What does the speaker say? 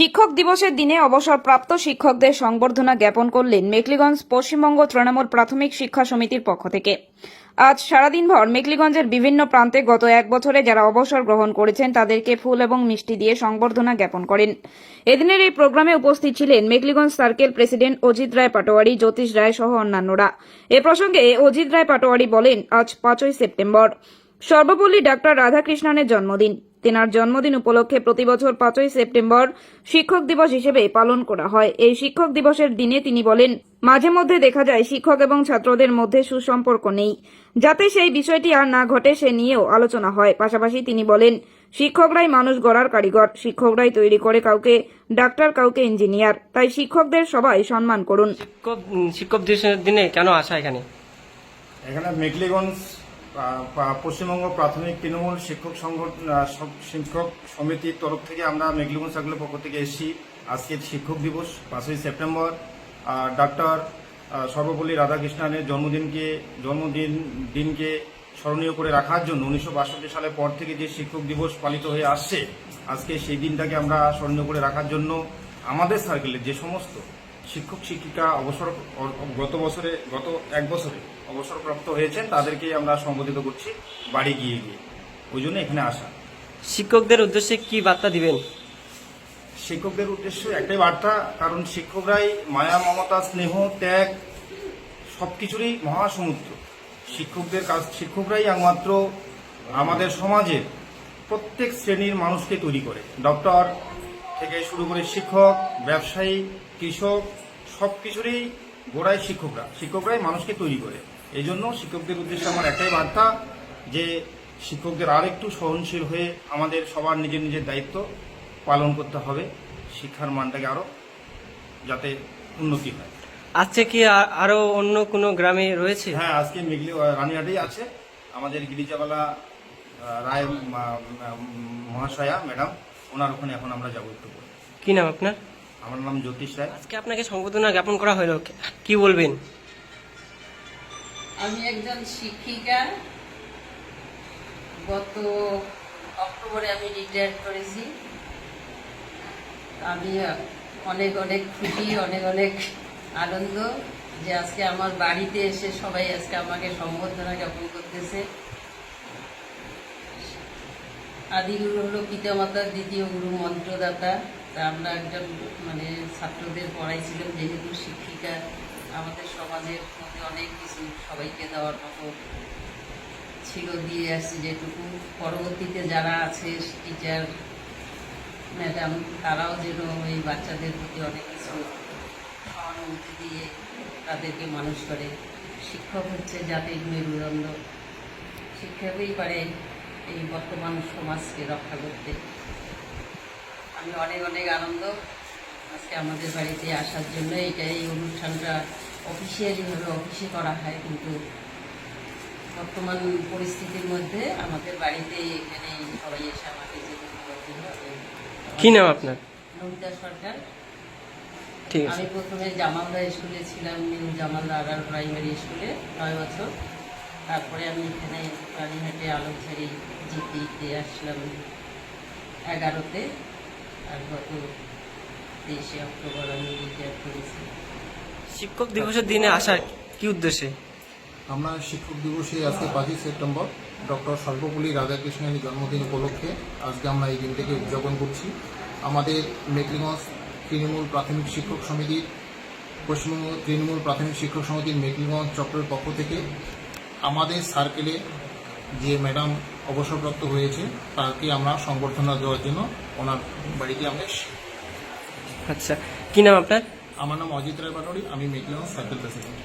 শিক্ষক দিবসের দিনে অবসরপ্রাপ্ত শিক্ষকদের সংবর্ধনা জ্ঞাপন করলেন মেকলিগঞ্জ পশ্চিমবঙ্গ তৃণমূল প্রাথমিক শিক্ষা সমিতির পক্ষ থেকে। আজ সারাদিনভর মেকলিগঞ্জের বিভিন্ন প্রান্তে গত এক বছরে যারা অবসর গ্রহণ করেছেন, তাদেরকে ফুল এবং মিষ্টি দিয়ে সংবর্ধনা জ্ঞাপন করেন। এদিনের এই প্রোগ্রামে উপস্থিত ছিলেন মেকলিগঞ্জ সার্কেল প্রেসিডেন্ট অজিত রায় পাটোয়ারি, জ্যোতিষ রায় সহ অন্যান্যরা। এ প্রসঙ্গে অজিত রায় পাটোয়ারি বলেন, আজ পাঁচই সেপ্টেম্বর। সর্বপল্লী ডাক্তার রাধাকৃষ্ণনের জন্মদিন। তেনার জন্মদিন উপলক্ষে প্রতি বছর পাঁচই সেপ্টেম্বর শিক্ষক দিবস হিসেবে পালন করা হয়। এই শিক্ষক দিবসের দিনে তিনি বলেন মাঝে মধ্যে দেখা যায় শিক্ষক এবং ছাত্রদের মধ্যে সুসম্পর্ক নেই। যাতে সেই বিষয়টি আর না ঘটে সে নিয়েও আলোচনা হয়। পাশাপাশি তিনি বলেন শিক্ষকরাই মানুষ গড়ার কারিগর। শিক্ষকরাই তৈরি করে কাউকে ডাক্তার কাউকে ইঞ্জিনিয়ার। তাই শিক্ষকদের সবাই সম্মান করুন। শিক্ষক শিক্ষক দিবসের দিনে কেন আসা এখানে? এখানে পা- পশ্চিমবঙ্গ প্রাথমিক তৃণমূল শিক্ষক সংগঠন শিক্ষক সমিতির তরফ থেকে আমরা মেঘলিগঞ্জ সার্কেলের পক্ষ থেকে এসেছি। আজকে শিক্ষক দিবস, পাঁচই সেপ্টেম্বর। ডাক্তার সর্বপল্লী রাধাকৃষ্ণনের জন্মদিনকে, জন্মদিন, দিনকে স্মরণীয় করে রাখার জন্য উনিশশো বাষট্টি সালের পর থেকে যে শিক্ষক দিবস পালিত হয়ে আসছে, আজকে সেই দিনটাকে আমরা স্মরণীয় করে রাখার জন্য আমাদের সার্কেলের যে সমস্ত শিক্ষক, শিক্ষিকা অবসর গত বছরে, গত এক বছরে অবসরপ্রাপ্ত হয়েছেন তাদেরকেই আমরা সম্বোধিত করছি বাড়ি গিয়ে গিয়ে। ওই জন্য এখানে আসা। শিক্ষকদের উদ্দেশ্যে কি বার্তা দিবেন? শিক্ষকদের উদ্দেশ্য একটাই বার্তা কারণ শিক্ষকরাই মায়া মমতা স্নেহ ত্যাগ সব সবকিছুরই মহাসমুদ্র। শিক্ষকদের কাজ শিক্ষকরাই একমাত্র আমাদের সমাজের প্রত্যেক শ্রেণির মানুষকে তৈরি করে। ডক্টর থেকে শুরু করে শিক্ষক ব্যবসায়ী কৃষক সব কিছুরই গোড়ায় শিক্ষকরা। শিক্ষকরাই মানুষকে তৈরি করে। এই জন্য শিক্ষকদের উদ্দেশ্যে আমার একটাই বার্তা যে শিক্ষকদের আর একটু সহনশীল হয়ে আমাদের সবার নিজের নিজের দায়িত্ব পালন করতে হবে শিক্ষার মানটাকে আরও যাতে উন্নতি হয়। আজকে কি আ- আরও অন্য কোনো গ্রামে রয়েছে? হ্যাঁ আজকে মেঘলি রানিহাটেই আছে। আমাদের গিরিজাবালা রায় মহাশয়া ম্যাডাম ওনার ওখানে এখন আমরা যাব একটু কি নাম আপনার? আমার নাম জ্যোতিষ রায়। আজকে আপনাকে সংবর্ধনা জ্ঞাপন করা হলো। কি বলবেন? আমি একজন শিক্ষিকা। গত অক্টোবরে আমি রিটায়ার করেছি। আমি অনেক অনেক খুশি, অনেক অনেক আনন্দ যে আজকে আমার বাড়িতে এসে সবাই আজকে আমাকে সম্বর্ধনা জ্ঞাপন করতেছে। আদিগুরু হলো পিতামাতার দ্বিতীয় গুরু, মন্ত্রদাতা। তা আমরা একজন মানে ছাত্রদের পড়াইছিলাম, যেহেতু শিক্ষিকা। আমাদের সমাজের মধ্যে অনেক কিছু সবাইকে দেওয়ার মতো ছিল, দিয়ে আসছি যেটুকু। পরবর্তীতে যারা আছে টিচার ম্যাডাম তারাও যেন এই বাচ্চাদের প্রতি অনেক কিছু সহানুভূতি দিয়ে তাদেরকে মানুষ করে। শিক্ষক হচ্ছে জাতির মেরুদণ্ড। শিক্ষকই পারে এই বর্তমান সমাজকে রক্ষা করতে। আমি অনেক অনেক আনন্দ আজকে আমাদের বাড়িতে আসার জন্য এটা এই অনুষ্ঠানটা অফিসিয়ালিভাবে অফিসে করা হয় কিন্তু বর্তমান পরিস্থিতির মধ্যে আমাদের বাড়িতে এখানে সবাই এসে আমাকে কি নাম আপনার? নমিতা সরকার। ঠিক আছে। আমি প্রথমে জামালদা স্কুলে ছিলাম নিউ জামালদা আগার প্রাইমারি স্কুলে নয় বছর। তারপরে আমি এখানে রানীহাটে আলোকঝারি জিপিতে আসলাম এগারোতে। আর গত তেইশে অক্টোবর আমি রিটায়ার করেছি। শিক্ষক দিবসের দিনে আসার কি উদ্দেশ্যে? আমরা শিক্ষক দিবসে আজকে পাঁচই সেপ্টেম্বর ডক্টর সর্বপল্লী রাধাকৃষ্ণের জন্মদিন উপলক্ষে আজকে আমরা এই দিনটিকে উদযাপন করছি। আমাদের মেকলিগঞ্জ তৃণমূল প্রাথমিক শিক্ষক সমিতির পশ্চিমবঙ্গ তৃণমূল প্রাথমিক শিক্ষক সমিতির মেকলিগঞ্জ চক্রের পক্ষ থেকে আমাদের সার্কেলে যে ম্যাডাম অবসরপ্রাপ্ত হয়েছে তাকে আমরা সংবর্ধনা দেওয়ার জন্য ওনার বাড়িতে আমরা। আচ্ছা কি নাম আপনার? আমার নাম অজিত রায় পাটোয়ারি আমি মেঘলাম সার্কেল প্রেসিডেন্ট